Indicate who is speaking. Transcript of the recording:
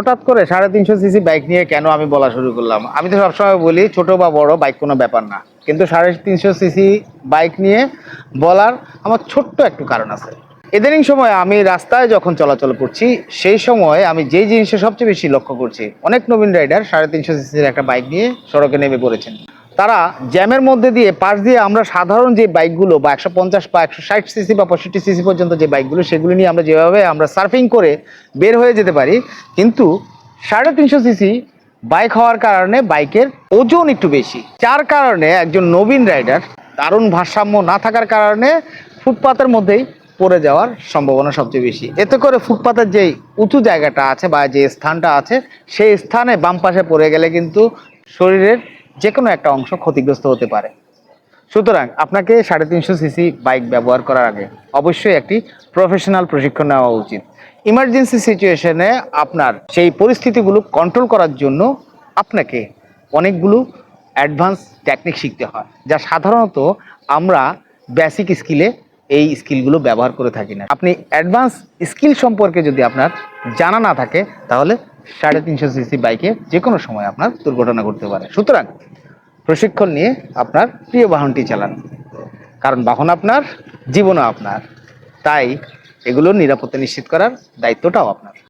Speaker 1: হঠাৎ করে সাড়ে তিনশো সিসি বাইক নিয়ে কেন আমি বলা শুরু করলাম? আমি তো সবসময় বলি, ছোট বা বড়, বাইক কোনো ব্যাপার না। কিন্তু সাড়ে তিনশো সিসি বাইক নিয়ে বলার আমার ছোট্ট একটু কারণ আছে। ইদানিং সময় আমি রাস্তায় যখন চলাচল করছি, সেই সময় আমি যে জিনিসটা সবচেয়ে বেশি লক্ষ্য করছি, অনেক নবীন রাইডার সাড়ে তিনশো সিসির একটা বাইক নিয়ে সড়কে নেমে পড়েছেন। তারা জ্যামের মধ্যে দিয়ে পাশ দিয়ে আমরা সাধারণ যে বাইকগুলো বা একশো পঞ্চাশ বা একশো ষাট সিসি বা পঁয়ষট্টি সিসি পর্যন্ত যে বাইকগুলো, সেগুলো নিয়ে আমরা যেভাবে আমরা সার্ফিং করে বের হয়ে যেতে পারি, কিন্তু সাড়ে তিনশো সিসি বাইক হওয়ার কারণে বাইকের ওজন একটু বেশি। যার কারণে একজন নবীন রাইডার দারুণ ভারসাম্য না থাকার কারণে ফুটপাতের মধ্যেই পড়ে যাওয়ার সম্ভাবনা সবচেয়ে বেশি। এতে করে ফুটপাতের যে উঁচু জায়গাটা আছে বা যে স্থানটা আছে, সেই স্থানে বাম পাশে পড়ে গেলে কিন্তু শরীরের যে কোনো একটা অংশ ক্ষতিগ্রস্ত হতে পারে। সুতরাং আপনাকে সাড়ে তিনশো সিসি বাইক ব্যবহার করার আগে অবশ্যই একটি প্রফেশনাল প্রশিক্ষণ নেওয়া উচিত। ইমার্জেন্সি সিচুয়েশনে আপনার সেই পরিস্থিতিগুলো কন্ট্রোল করার জন্য আপনাকে অনেকগুলো অ্যাডভান্স টেকনিক শিখতে হয়, যা সাধারণত আমরা বেসিক স্কিলে এই স্কিলগুলো ব্যবহার করে থাকি না। আপনি অ্যাডভান্স স্কিল সম্পর্কে যদি আপনার জানা না থাকে, তাহলে সাড়ে তিনশো সিসি বাইকে যে কোনো সময় আপনার দুর্ঘটনা ঘটতে পারে। সুতরাং প্রশিক্ষণ নিয়ে আপনার প্রিয় বাহনটি চালান। কারণ বাহন আপনার, জীবনও আপনার। তাই এগুলো নিরাপত্তা নিশ্চিত করার দায়িত্বটাও আপনার।